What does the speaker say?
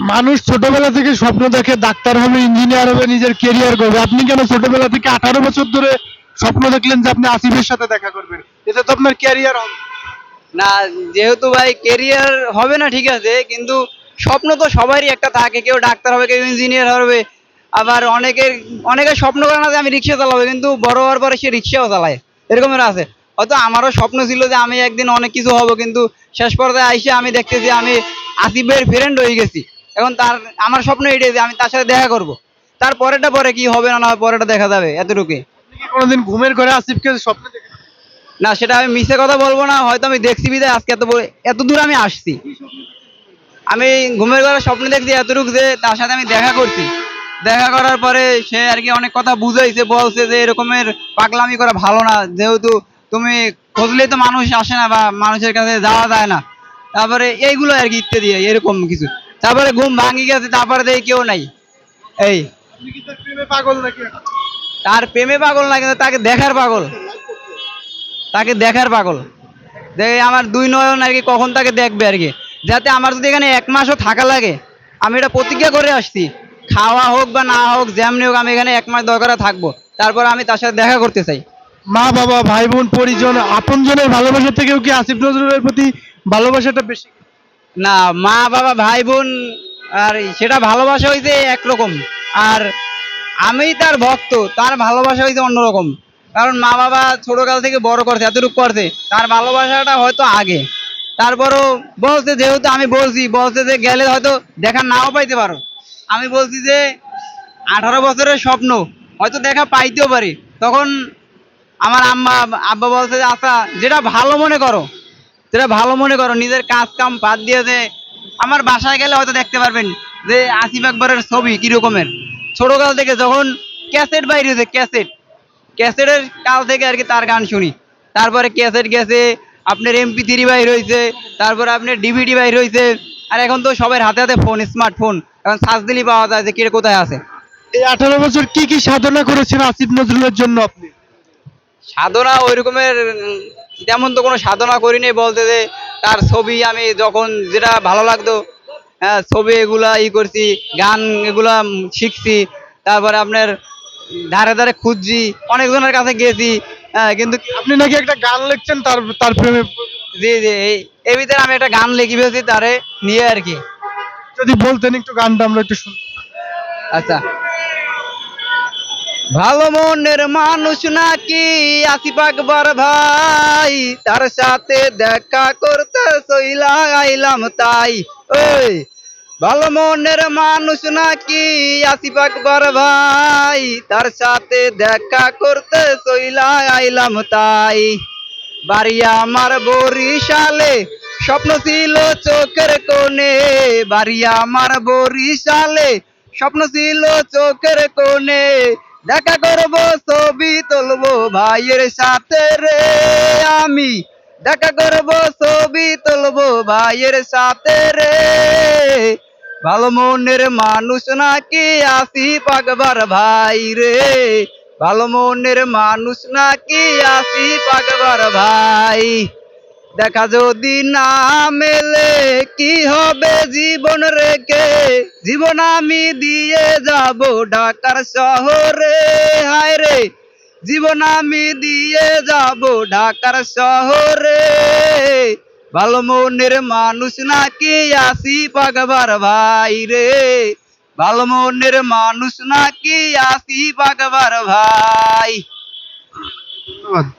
মানুষ ছোটবেলা থেকে স্বপ্ন দেখে, ডাক্তার হবে ইঞ্জিনিয়ার হবে, নিজের কেরিয়ার করবে। আপনি কেন ছোটবেলা থেকে আঠারো বছর ধরে স্বপ্ন দেখলেন যে আপনি আসিফের সাথে দেখা করবেন? এতে তো আপনার ক্যারিয়ার হবে। না, যেহেতু ভাই কেরিয়ার হবে না, ঠিক আছে, কিন্তু স্বপ্ন তো সবারই একটা থাকে। কেউ ডাক্তার হবে, কেউ ইঞ্জিনিয়ার হবে। আবার অনেকের অনেকের স্বপ্ন করে না যে আমি রিক্সা চালাবো, কিন্তু বড় হওয়ার পরে সে রিক্সাও চালায়। এরকমের আছে। হয়তো আমারও স্বপ্ন ছিল যে আমি একদিন অনেক কিছু হব, কিন্তু শেষ পর্যায়ে আইসে আমি দেখতেছি আমি আসিফের ফ্রেন্ড হয়ে গেছি। এখন তার আমার স্বপ্ন এটাই যে আমি তার সাথে দেখা করব। তার পরেরটা পরে কি হবে না না হবে পরেরটা দেখা যাবে এতটুকুই আপনি কোনোদিন ঘুমের ঘরে আসিফকে স্বপ্ন না সেটা আমি মিছে কথা বলব না হয়তো আমি দেখছি বিদায় আজকে এত এত দূর আমি আসছি। আমি ঘুমের ঘরে স্বপ্ন দেখছি এতটুকু যে তার সাথে আমি দেখা করছি। দেখা করার পরে সে আর কি অনেক কথা বুঝাইছে বলছে যে এরকমের পাগলামি করা ভালো না যেহেতু তুমি খুঁজলেই তো মানুষ আসে না বা মানুষের কাছে যাওয়া যায় না। তারপরে এইগুলো আর কি ইত্যাদি এরকম কিছু। তারপরে ঘুম ভাঙি গেছে, তারপরে দেখি কেউ নাই। এই। তার প্রেমে পাগল না, কিন্তু তাকে দেখার পাগল। তাকে দেখার পাগল। দেখে আমার দুই নয়ন আর কি, কখন তাকে দেখবে আর কি। যাতে আমার যদি এখানে এক মাসও থাকা লাগে, আমি এটা প্রতিজ্ঞা করে আসছি। খাওয়া হোক বা না হোক, যেমনি হোক, আমি এখানে এক মাস দরকার থাকব। তারপর আমি তার সাথে দেখা করতে চাই। মা, বাবা, ভাই, বোন, পরিজন, আপনজনের ভালোবাসা থেকেও কি আসিফ নজরুলের প্রতি ভালোবাসাটা বেশি? না, মা, বাবা, ভাই, বোন, আর সেটা ভালোবাসা হইছে একরকম। আর আমি তার ভক্ত, তার ভালোবাসা হইছে অন্যরকম। কারণ মা, বাবা ছোটকাল থেকে বড় করছে, এতটুকু করছে। তার ভালোবাসাটা হয়তো আগে। তারপরও বলছে, যেহেতু আমি বলছি, বলছে যে গেলে হয়তো দেখা নাও পাইতে পারো। আমি বলছি যে, আঠারো বছরের স্বপ্ন, হয়তো দেখা পাইতেও পারি। তখন আমার আম্মা, আব্বা বলছে যে আচ্ছা যেটা ভালো মনে করো। যেটা ভালো মনে করো নিজের কাজ কাম বাদ দিয়ে যে আমার বাসায় গেলে হয়তো দেখতে পারবেন যে আসিফ আকবরের ছবি কিরকমের। ছোটকাল থেকে যখন ক্যাসেট বাইরে হয়েছে ক্যাসেট। ক্যাসেটের কাল থেকে আর কি তার গান শুনি। তারপরে ক্যাসেট গেছে আপনার এমপি থ্রি বাইর হয়েছে তারপরে আপনার ডিভিডি বাইর হয়েছে আর এখন তো সবার হাতে হাতে ফোন স্মার্টফোন এখন সার্চ দিলেই পাওয়া যায় যে কে কোথায় আছে। এই আঠারো বছর কি কি সাধনা করেছেন আসিফ নজরুলের জন্য আপনি? সাধনা ওই রকমের তেমন তো কোনো সাধনা করিনি বলতে যে তার ছবি আমি যখন যেটা ভালো লাগতো হ্যাঁ ছবি এগুলা ই করছি গান এগুলা শিখছি তারপরে আপনার ধারে ধারে খুঁজছি অনেকজনের কাছে গেছি হ্যাঁ কিন্তু আপনি নাকি একটা গান লিখছেন তার তার প্রেমে। জি জি এই এর ভিতরে আমি একটা গান লিখে ফেলছি তারে নিয়ে আর কি। যদি বলতেন একটু গানটা আমরা একটু শুনতে আচ্ছা। ভালো মনের মানুষ নাকি আসিফ আকবর ভাই? তার সাথে দেখা করতে সইলা আইলাম তাই। ওই, ভালো মনের মানুষ নাকি আসিফ আকবর ভাই? তার সাথে দেখা করতে সইলা আইলাম তাই। বাড়ি আমার বরিশালে, স্বপ্ন ছিল চোখের কোণে। বাড়ি আমার বরিশালে, স্বপ্ন ছিল চোখের কোণে। দেখা করব, ছবি তুলবো ভাইয়ের সাথে রে আমি। দেখা করব, ছবি তুলবো ভাইয়ের সাথে রে। ভালো মনের মানুষ নাকি আসি পাগবার ভাই রে। ভালো মনের মানুষ নাকি আসি পাগবার ভাই। দেখা যদি না মেলে, কি হবে জীবন রেখে? জীবন আমি দিয়ে যাব ঢাকার শহরে। হায় রে! জীবন আমি দিয়ে যাব ঢাকার শহরে। ভালো মনের মানুষ নাকি আসি পাগবার ভাই রে? ভালো মনের মানুষ নাকি আসি পাগবার ভাই। ধন্যবাদ।